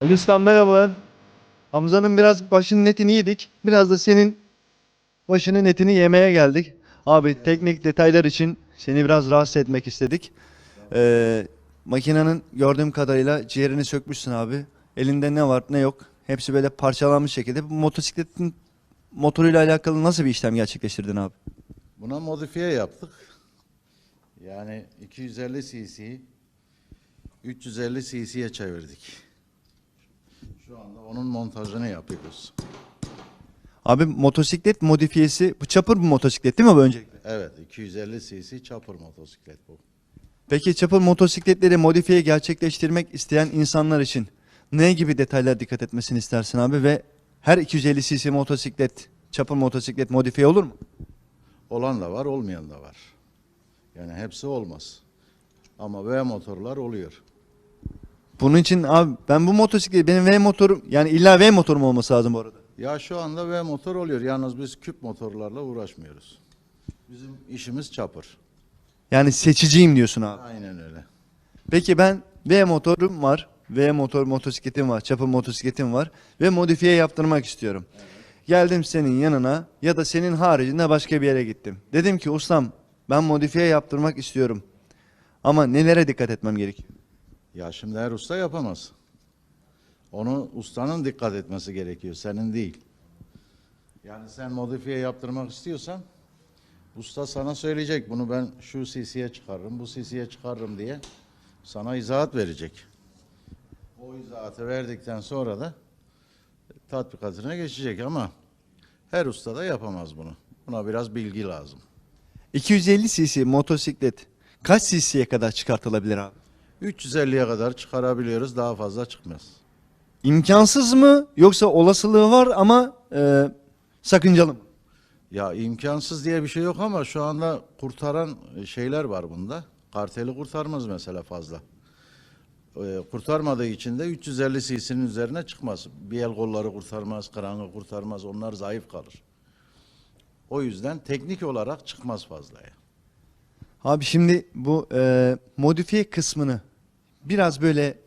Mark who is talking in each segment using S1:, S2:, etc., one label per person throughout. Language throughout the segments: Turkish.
S1: Hindistan merhabalar. Hamza'nın biraz başının etini yedik. Biraz da senin başının etini yemeye geldik. Abi teknik detaylar için seni biraz rahatsız etmek istedik. Ee, makinenin gördüğüm kadarıyla ciğerini sökmüşsün abi. Elinde ne var ne yok. Hepsi böyle parçalanmış şekilde. Bu motosikletin motoruyla alakalı nasıl bir işlem gerçekleştirdin abi?
S2: Buna modifiye yaptık. Yani 250 cc 350 cc'ye çevirdik. Şu anda onun montajını yapıyoruz.
S1: Abi motosiklet modifiyesi, bu çapır bir motosiklet değil mi bu öncelikle?
S2: Evet 250 cc chopper motosiklet bu.
S1: Peki çapır motosikletleri modifiye gerçekleştirmek isteyen insanlar için ne gibi detaylar dikkat etmesini istersin abi ve her 250 cc motosiklet, çapır motosiklet modifiye olur mu?
S2: Olan da var olmayan da var. Yani hepsi olmaz. Ama V motorlar oluyor.
S1: Bunun için abi ben bu motosiklet benim V motorum yani illa V motorum olması lazım bu arada.
S2: Ya şu anda V motor oluyor. Yalnız biz küp motorlarla uğraşmıyoruz. Bizim işimiz chopper.
S1: Yani seçiciyim diyorsun abi.
S2: Aynen öyle.
S1: Peki ben V motorum var. V motor motosikletim var. Çapı motosikletim var. Ve modifiye yaptırmak istiyorum. Geldim senin yanına ya da senin haricinde başka bir yere gittim. Dedim ki ustam ben modifiye yaptırmak istiyorum. Ama nelere dikkat etmem gerekiyor?
S2: Ya şimdi her usta yapamaz. Onu ustanın dikkat etmesi gerekiyor, senin değil. Yani sen modifiye yaptırmak istiyorsan usta sana söyleyecek bunu ben şu cc'ye çıkarırım, bu cc'ye çıkarırım diye sana izahat verecek. O izahatı verdikten sonra da tatbikatına geçecek ama her usta da yapamaz bunu. Buna biraz bilgi lazım.
S1: 250 cc motosiklet kaç cc'ye kadar çıkartılabilir abi?
S2: 350'ye kadar çıkarabiliyoruz, daha fazla çıkmaz.
S1: İmkansız mı yoksa olasılığı var ama e, sakıncalı mı?
S2: Ya imkansız diye bir şey yok ama şu anda kurtaran şeyler var bunda. Karteli kurtarmaz mesela fazla. Ee, kurtarmadığı için de 350 cc'nin üzerine çıkmaz. Bir el kolları kurtarmaz, krangı kurtarmaz. Onlar zayıf kalır. O yüzden teknik olarak çıkmaz fazla. ya.
S1: Abi şimdi bu e, modifiye kısmını biraz böyle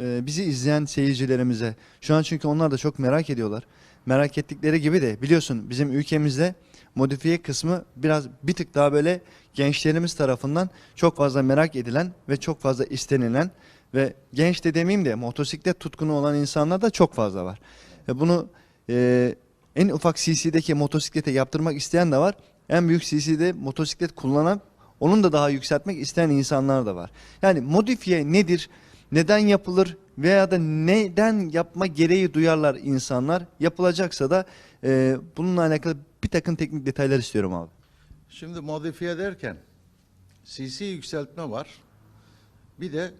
S1: e, bizi izleyen seyircilerimize şu an çünkü onlar da çok merak ediyorlar. Merak ettikleri gibi de biliyorsun bizim ülkemizde modifiye kısmı biraz bir tık daha böyle gençlerimiz tarafından çok fazla merak edilen ve çok fazla istenilen ve genç de demeyeyim de motosiklet tutkunu olan insanlar da çok fazla var. Ve bunu e, en ufak CC'deki motosiklete yaptırmak isteyen de var. En büyük CC'de motosiklet kullanan onun da daha yükseltmek isteyen insanlar da var. Yani modifiye nedir? Neden yapılır? Veya da neden yapma gereği duyarlar insanlar? Yapılacaksa da e, bununla alakalı bir takım teknik detaylar istiyorum abi.
S2: Şimdi modifiye derken CC yükseltme var. Bir de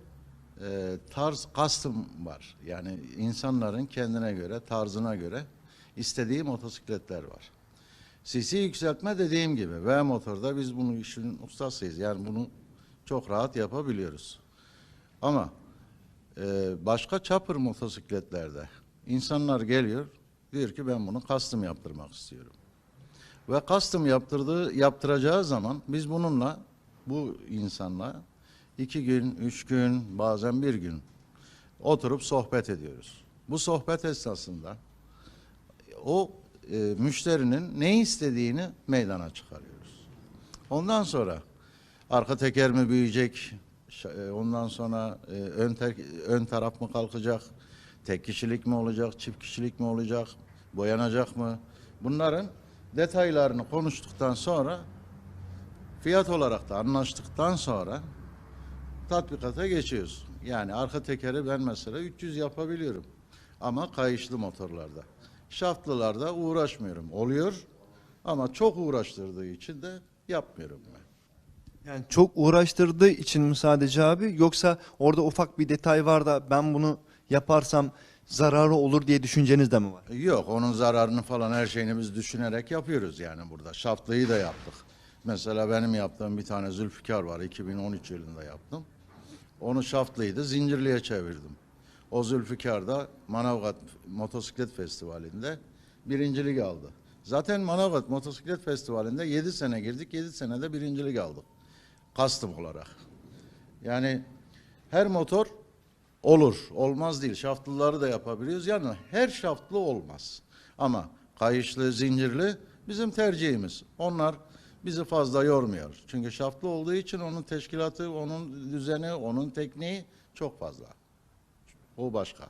S2: e, tarz custom var. Yani insanların kendine göre, tarzına göre istediği motosikletler var. CC yükseltme dediğim gibi V motorda biz bunu işin ustasıyız. Yani bunu çok rahat yapabiliyoruz. Ama e, başka chopper motosikletlerde insanlar geliyor diyor ki ben bunu custom yaptırmak istiyorum. Ve custom yaptırdığı, yaptıracağı zaman biz bununla, bu insanla iki gün, üç gün, bazen bir gün oturup sohbet ediyoruz. Bu sohbet esnasında o e, müşterinin ne istediğini meydana çıkarıyoruz. Ondan sonra arka teker mi büyüyecek, e, ondan sonra e, ön, ter- ön taraf mı kalkacak, tek kişilik mi olacak, çift kişilik mi olacak, boyanacak mı? Bunların detaylarını konuştuktan sonra fiyat olarak da anlaştıktan sonra tatbikata geçiyoruz. Yani arka tekeri ben mesela 300 yapabiliyorum. Ama kayışlı motorlarda. Şaftlılarda uğraşmıyorum. Oluyor ama çok uğraştırdığı için de yapmıyorum ben.
S1: Yani çok uğraştırdığı için mi sadece abi yoksa orada ufak bir detay var da ben bunu yaparsam zararı olur diye düşünceniz de mi var?
S2: Yok onun zararını falan her şeyini biz düşünerek yapıyoruz yani burada. Şaftlıyı da yaptık. Mesela benim yaptığım bir tane Zülfikar var 2013 yılında yaptım. Onu şaftlıydı zincirliye çevirdim. O Zülfikar da Manavgat Motosiklet Festivali'nde birincilik aldı. Zaten Manavgat Motosiklet Festivali'nde 7 sene girdik 7 senede birincilik aldık. Custom olarak. Yani her motor olur. Olmaz değil. Şaftlıları da yapabiliyoruz. Yani her şaftlı olmaz. Ama kayışlı, zincirli bizim tercihimiz. Onlar bizi fazla yormuyor. Çünkü şaftlı olduğu için onun teşkilatı, onun düzeni, onun tekniği çok fazla. O başka.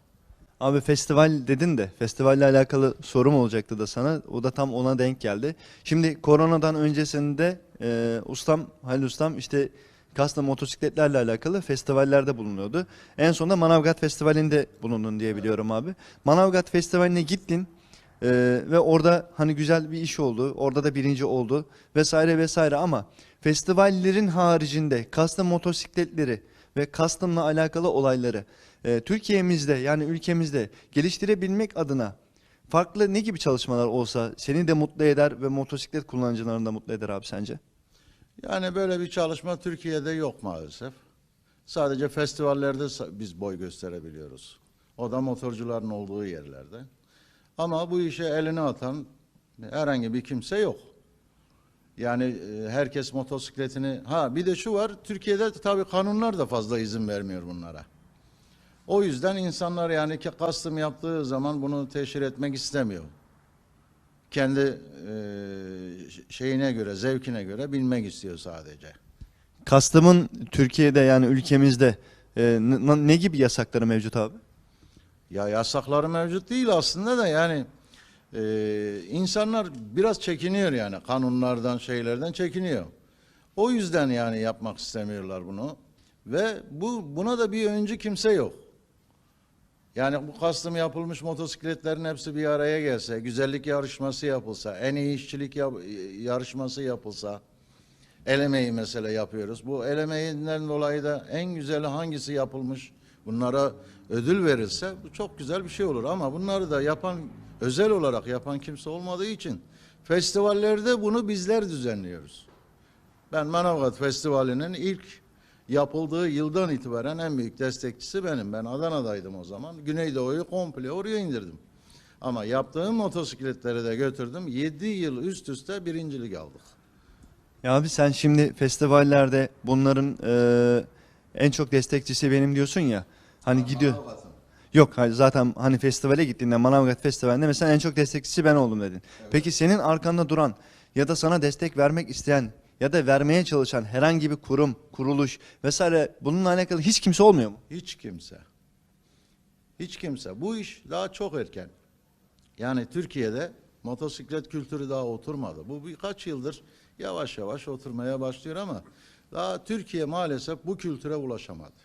S1: Abi festival dedin de festivalle alakalı sorum olacaktı da sana. O da tam ona denk geldi. Şimdi koronadan öncesinde e, ustam Halil ustam işte Kastam motosikletlerle alakalı festivallerde bulunuyordu. En sonunda Manavgat Festivali'nde bulundun diye biliyorum abi. Manavgat Festivali'ne gittin e, ve orada hani güzel bir iş oldu. Orada da birinci oldu vesaire vesaire ama festivallerin haricinde Kastam motosikletleri ve custom'la alakalı olayları e, Türkiye'mizde yani ülkemizde geliştirebilmek adına farklı ne gibi çalışmalar olsa seni de mutlu eder ve motosiklet kullanıcılarını da mutlu eder abi sence?
S2: Yani böyle bir çalışma Türkiye'de yok maalesef. Sadece festivallerde biz boy gösterebiliyoruz. O da motorcuların olduğu yerlerde. Ama bu işe elini atan herhangi bir kimse yok. Yani e, herkes motosikletini... Ha bir de şu var, Türkiye'de tabii kanunlar da fazla izin vermiyor bunlara. O yüzden insanlar yani ki kastım yaptığı zaman bunu teşhir etmek istemiyor. Kendi e, şeyine göre, zevkine göre bilmek istiyor sadece.
S1: Custom'ın Türkiye'de yani ülkemizde e, ne gibi yasakları mevcut abi?
S2: Ya yasakları mevcut değil aslında da yani e, insanlar biraz çekiniyor yani kanunlardan şeylerden çekiniyor. O yüzden yani yapmak istemiyorlar bunu ve bu buna da bir öncü kimse yok. Yani bu kastım yapılmış motosikletlerin hepsi bir araya gelse, güzellik yarışması yapılsa, en iyi işçilik yap- yarışması yapılsa, el emeği mesela yapıyoruz. Bu el emeğinden dolayı da en güzeli hangisi yapılmış bunlara ödül verilse bu çok güzel bir şey olur. Ama bunları da yapan, özel olarak yapan kimse olmadığı için festivallerde bunu bizler düzenliyoruz. Ben Manavgat Festivali'nin ilk yapıldığı yıldan itibaren en büyük destekçisi benim. Ben Adana'daydım o zaman. Güneydoğu'yu komple oraya indirdim. Ama yaptığım motosikletleri de götürdüm. 7 yıl üst üste birincilik aldık.
S1: Ya abi sen şimdi festivallerde bunların e, en çok destekçisi benim diyorsun ya. Hani gidiyor. Yok hayır, zaten hani festivale gittiğinde Manavgat Festivali'nde mesela en çok destekçisi ben oldum dedin. Peki senin arkanda duran ya da sana destek vermek isteyen ya da vermeye çalışan herhangi bir kurum, kuruluş vesaire bununla alakalı hiç kimse olmuyor mu?
S2: Hiç kimse. Hiç kimse. Bu iş daha çok erken. Yani Türkiye'de motosiklet kültürü daha oturmadı. Bu birkaç yıldır yavaş yavaş oturmaya başlıyor ama daha Türkiye maalesef bu kültüre ulaşamadı.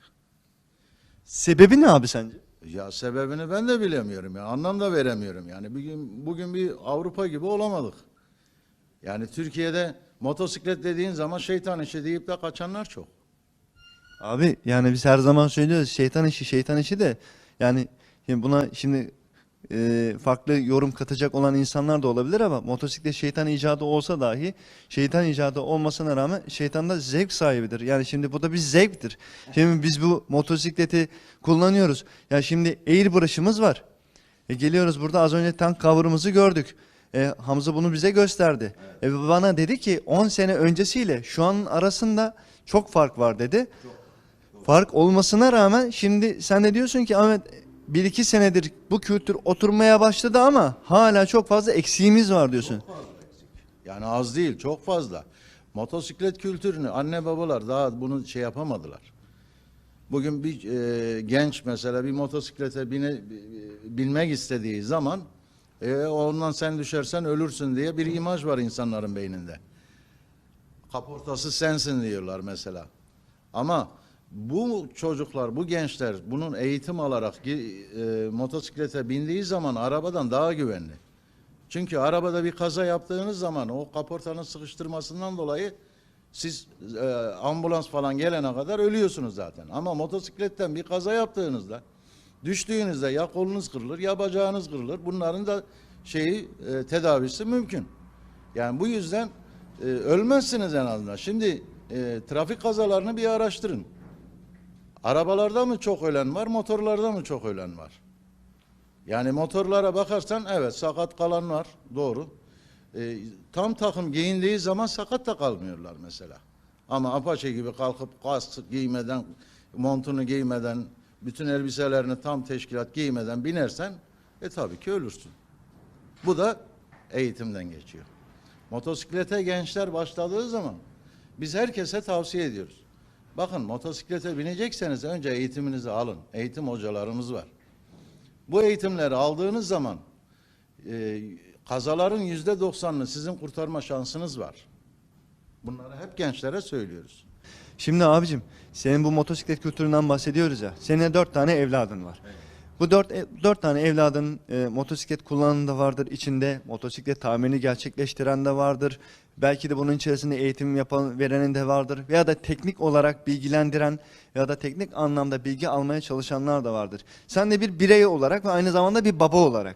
S1: Sebebi ne abi sence?
S2: Ya sebebini ben de bilemiyorum ya. Anlam da veremiyorum yani. Bugün bugün bir Avrupa gibi olamadık. Yani Türkiye'de motosiklet dediğin zaman şeytan işi deyip de kaçanlar çok.
S1: Abi yani biz her zaman söylüyoruz şeytan işi şeytan işi de yani şimdi buna şimdi e, farklı yorum katacak olan insanlar da olabilir ama motosiklet şeytan icadı olsa dahi şeytan icadı olmasına rağmen şeytan da zevk sahibidir. Yani şimdi bu da bir zevktir. Şimdi biz bu motosikleti kullanıyoruz. Ya şimdi airbrush'ımız var. E geliyoruz burada az önce tank cover'ımızı gördük. E, Hamza bunu bize gösterdi. E, bana dedi ki 10 sene öncesiyle şu an arasında çok fark var dedi. Fark olmasına rağmen şimdi sen de diyorsun ki Ahmet bir iki senedir bu kültür oturmaya başladı ama hala çok fazla eksiğimiz var diyorsun.
S2: Yani az değil, çok fazla. Motosiklet kültürünü anne babalar daha bunu şey yapamadılar. Bugün bir e, genç mesela bir motosiklete bine, binmek istediği zaman e, ondan sen düşersen ölürsün diye bir imaj var insanların beyninde. Kaportası sensin diyorlar mesela. Ama bu çocuklar, bu gençler bunun eğitim alarak e, motosiklete bindiği zaman arabadan daha güvenli. Çünkü arabada bir kaza yaptığınız zaman o kaportanın sıkıştırmasından dolayı siz e, ambulans falan gelene kadar ölüyorsunuz zaten. Ama motosikletten bir kaza yaptığınızda düştüğünüzde ya kolunuz kırılır ya bacağınız kırılır. Bunların da şeyi e, tedavisi mümkün. Yani bu yüzden e, ölmezsiniz en azından. Şimdi e, trafik kazalarını bir araştırın. Arabalarda mı çok ölen var, motorlarda mı çok ölen var? Yani motorlara bakarsan evet sakat kalan var doğru. Ee, tam takım giyindiği zaman sakat da kalmıyorlar mesela. Ama Apache gibi kalkıp kask giymeden, montunu giymeden bütün elbiselerini tam teşkilat giymeden binersen e tabii ki ölürsün. Bu da eğitimden geçiyor. Motosiklete gençler başladığı zaman biz herkese tavsiye ediyoruz. Bakın motosiklete binecekseniz önce eğitiminizi alın. Eğitim hocalarımız var. Bu eğitimleri aldığınız zaman e, kazaların yüzde doksanını sizin kurtarma şansınız var. Bunları hep gençlere söylüyoruz.
S1: Şimdi abicim senin bu motosiklet kültüründen bahsediyoruz ya. Senin dört tane evladın var. Bu dört, e- dört tane evladın e, motosiklet kullanan da vardır içinde. Motosiklet tamirini gerçekleştiren de vardır. Belki de bunun içerisinde eğitim yapan verenin de vardır. Veya da teknik olarak bilgilendiren ya da teknik anlamda bilgi almaya çalışanlar da vardır. Sen de bir birey olarak ve aynı zamanda bir baba olarak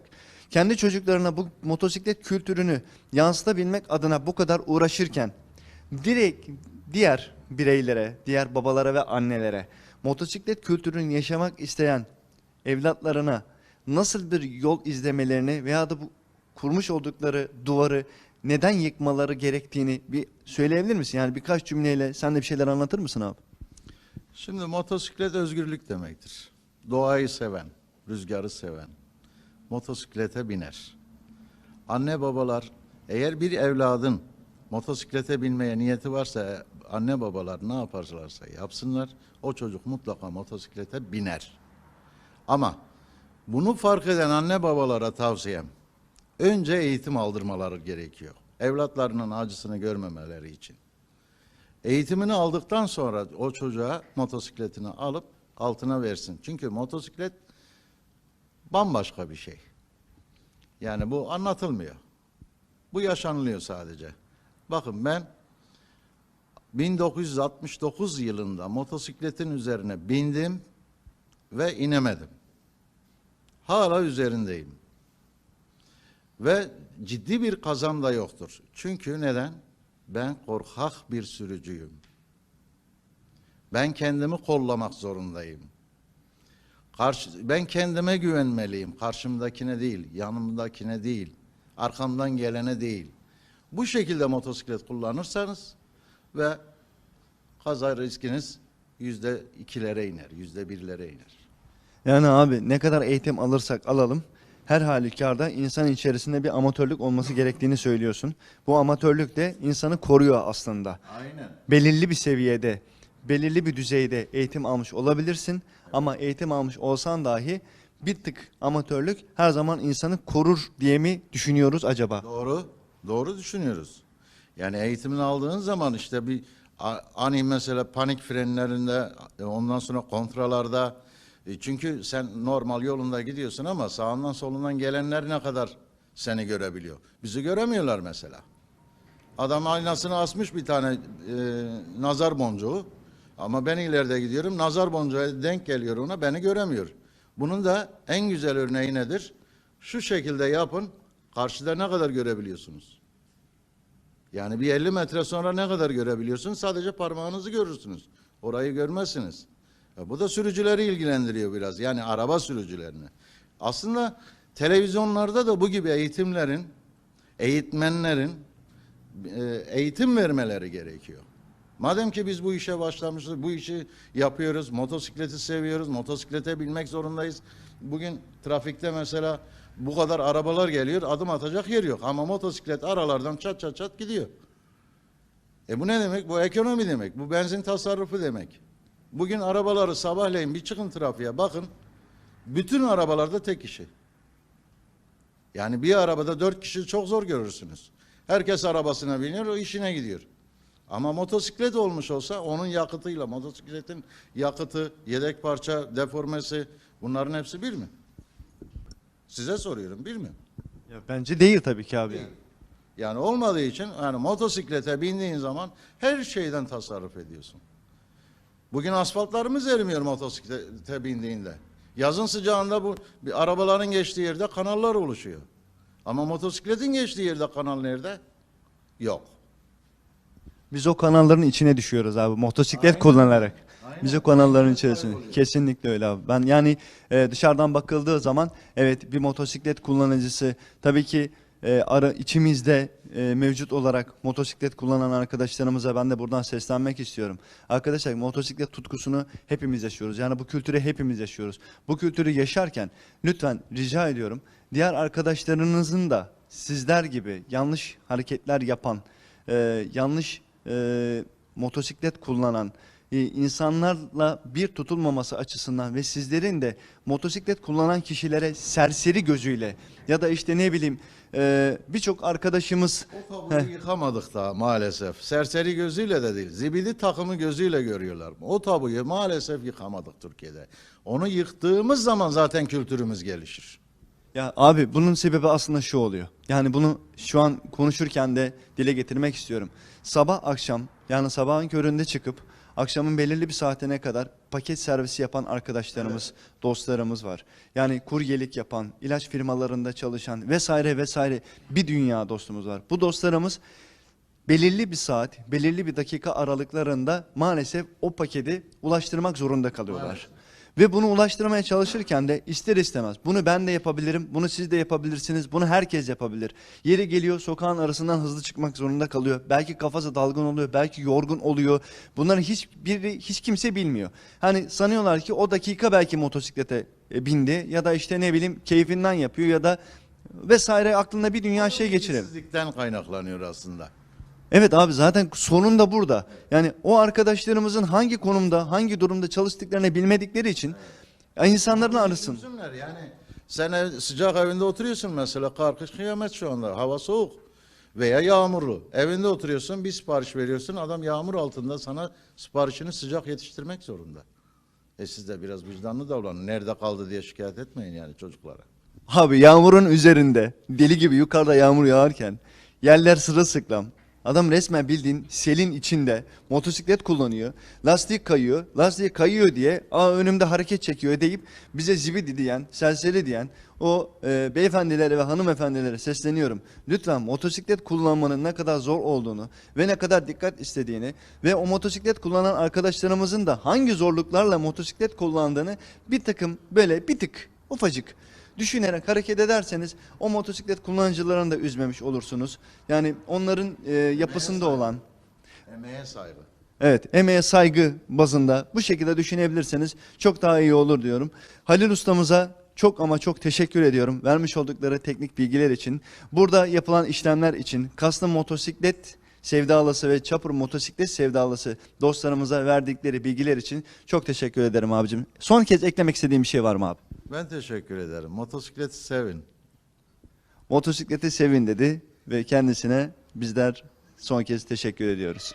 S1: kendi çocuklarına bu motosiklet kültürünü yansıtabilmek adına bu kadar uğraşırken direkt diğer bireylere, diğer babalara ve annelere motosiklet kültürünü yaşamak isteyen evlatlarına nasıl bir yol izlemelerini veya da bu kurmuş oldukları duvarı neden yıkmaları gerektiğini bir söyleyebilir misin? Yani birkaç cümleyle sen de bir şeyler anlatır mısın abi?
S2: Şimdi motosiklet özgürlük demektir. Doğayı seven, rüzgarı seven motosiklete biner. Anne babalar eğer bir evladın motosiklete binmeye niyeti varsa anne babalar ne yaparlarsa yapsınlar o çocuk mutlaka motosiklete biner. Ama bunu fark eden anne babalara tavsiyem önce eğitim aldırmaları gerekiyor. Evlatlarının acısını görmemeleri için. Eğitimini aldıktan sonra o çocuğa motosikletini alıp altına versin. Çünkü motosiklet bambaşka bir şey. Yani bu anlatılmıyor. Bu yaşanılıyor sadece. Bakın ben 1969 yılında motosikletin üzerine bindim ve inemedim. Hala üzerindeyim. Ve ciddi bir kazam da yoktur. Çünkü neden? Ben korkak bir sürücüyüm. Ben kendimi kollamak zorundayım. Karşı, ben kendime güvenmeliyim. Karşımdakine değil, yanımdakine değil, arkamdan gelene değil. Bu şekilde motosiklet kullanırsanız ve kaza riskiniz yüzde ikilere iner, yüzde birlere iner.
S1: Yani abi ne kadar eğitim alırsak alalım her halükarda insan içerisinde bir amatörlük olması gerektiğini söylüyorsun. Bu amatörlük de insanı koruyor aslında.
S2: Aynen.
S1: belirli bir seviyede, belirli bir düzeyde eğitim almış olabilirsin ama eğitim almış olsan dahi bir tık amatörlük her zaman insanı korur diye mi düşünüyoruz acaba?
S2: Doğru, doğru düşünüyoruz. Yani eğitimini aldığın zaman işte bir ani mesela panik frenlerinde, e, ondan sonra kontralarda, e, çünkü sen normal yolunda gidiyorsun ama sağından solundan gelenler ne kadar seni görebiliyor. Bizi göremiyorlar mesela. Adam aynasını asmış bir tane e, nazar boncuğu. Ama ben ileride gidiyorum. Nazar boncuğu denk geliyor ona beni göremiyor. Bunun da en güzel örneği nedir? Şu şekilde yapın. Karşıda ne kadar görebiliyorsunuz? Yani bir 50 metre sonra ne kadar görebiliyorsunuz? Sadece parmağınızı görürsünüz. Orayı görmezsiniz. Ya bu da sürücüleri ilgilendiriyor biraz. Yani araba sürücülerini. Aslında televizyonlarda da bu gibi eğitimlerin, eğitmenlerin e, eğitim vermeleri gerekiyor. Madem ki biz bu işe başlamışız, bu işi yapıyoruz, motosikleti seviyoruz, motosiklete binmek zorundayız. Bugün trafikte mesela bu kadar arabalar geliyor, adım atacak yer yok. Ama motosiklet aralardan çat çat çat gidiyor. E bu ne demek? Bu ekonomi demek. Bu benzin tasarrufu demek. Bugün arabaları sabahleyin bir çıkın trafiğe bakın. Bütün arabalarda tek kişi. Yani bir arabada dört kişi çok zor görürsünüz. Herkes arabasına biniyor, o işine gidiyor. Ama motosiklet olmuş olsa onun yakıtıyla, motosikletin yakıtı, yedek parça, deformesi bunların hepsi bir mi? Size soruyorum, mi?
S1: Ya bence değil tabii ki abi.
S2: Yani olmadığı için yani motosiklete bindiğin zaman her şeyden tasarruf ediyorsun. Bugün asfaltlarımız erimiyor motosiklete bindiğinde. Yazın sıcağında bu bir arabaların geçtiği yerde kanallar oluşuyor. Ama motosikletin geçtiği yerde kanal nerede? Yok.
S1: Biz o kanalların içine düşüyoruz abi motosiklet
S2: Aynen.
S1: kullanarak.
S2: Aynen.
S1: Biz o kanalların
S2: Aynen.
S1: içerisinde. Kesinlikle öyle abi. Ben yani e, dışarıdan bakıldığı zaman evet bir motosiklet kullanıcısı tabii ki e, ara içimizde e, mevcut olarak motosiklet kullanan arkadaşlarımıza ben de buradan seslenmek istiyorum. Arkadaşlar motosiklet tutkusunu hepimiz yaşıyoruz. Yani bu kültürü hepimiz yaşıyoruz. Bu kültürü yaşarken lütfen rica ediyorum diğer arkadaşlarınızın da sizler gibi yanlış hareketler yapan, e, yanlış e, motosiklet kullanan insanlarla bir tutulmaması açısından ve sizlerin de motosiklet kullanan kişilere serseri gözüyle ya da işte ne bileyim e, birçok arkadaşımız
S2: O tabuyu yıkamadık daha maalesef. Serseri gözüyle de değil, zibidi takımı gözüyle görüyorlar. O tabuyu maalesef yıkamadık Türkiye'de. Onu yıktığımız zaman zaten kültürümüz gelişir.
S1: Ya abi bunun sebebi aslında şu oluyor. Yani bunu şu an konuşurken de dile getirmek istiyorum. Sabah akşam yani sabahın köründe çıkıp akşamın belirli bir saatine kadar paket servisi yapan arkadaşlarımız, dostlarımız var. Yani kuryelik yapan, ilaç firmalarında çalışan vesaire vesaire bir dünya dostumuz var. Bu dostlarımız belirli bir saat, belirli bir dakika aralıklarında maalesef o paketi ulaştırmak zorunda kalıyorlar. Ve bunu ulaştırmaya çalışırken de ister istemez bunu ben de yapabilirim, bunu siz de yapabilirsiniz, bunu herkes yapabilir. Yeri geliyor sokağın arasından hızlı çıkmak zorunda kalıyor. Belki kafası dalgın oluyor, belki yorgun oluyor. Bunları hiçbiri hiç kimse bilmiyor. Hani sanıyorlar ki o dakika belki motosiklete e, bindi ya da işte ne bileyim keyfinden yapıyor ya da vesaire aklında bir dünya şey geçirebilir.
S2: Kaynaklanıyor aslında.
S1: Evet abi zaten sorun da burada. Yani o arkadaşlarımızın hangi konumda, hangi durumda çalıştıklarını bilmedikleri için ya insanların arasın.
S2: Yani sen sıcak evinde oturuyorsun mesela kar kış kıyamet şu anda hava soğuk veya yağmurlu. Evinde oturuyorsun bir sipariş veriyorsun adam yağmur altında sana siparişini sıcak yetiştirmek zorunda. E siz de biraz vicdanlı davranın. Nerede kaldı diye şikayet etmeyin yani çocuklara.
S1: Abi yağmurun üzerinde deli gibi yukarıda yağmur yağarken yerler sırılsıklam. Adam resmen bildiğin selin içinde motosiklet kullanıyor. Lastik kayıyor. Lastik kayıyor diye Aa, önümde hareket çekiyor deyip bize zibidi diyen, serseri diyen o e, beyefendilere ve hanımefendilere sesleniyorum. Lütfen motosiklet kullanmanın ne kadar zor olduğunu ve ne kadar dikkat istediğini ve o motosiklet kullanan arkadaşlarımızın da hangi zorluklarla motosiklet kullandığını bir takım böyle bir tık ufacık düşünerek hareket ederseniz o motosiklet kullanıcılarını da üzmemiş olursunuz. Yani onların e, yapısında
S2: saygı.
S1: olan
S2: Emeğe saygı.
S1: Evet, emeğe saygı bazında bu şekilde düşünebilirseniz çok daha iyi olur diyorum. Halil ustamıza çok ama çok teşekkür ediyorum vermiş oldukları teknik bilgiler için. Burada yapılan işlemler için Kasım motosiklet sevdalısı ve Çapur motosiklet sevdalısı dostlarımıza verdikleri bilgiler için çok teşekkür ederim abicim. Son kez eklemek istediğim bir şey var mı abi?
S2: Ben teşekkür ederim. Motosikleti sevin.
S1: Motosikleti sevin dedi ve kendisine bizler son kez teşekkür ediyoruz.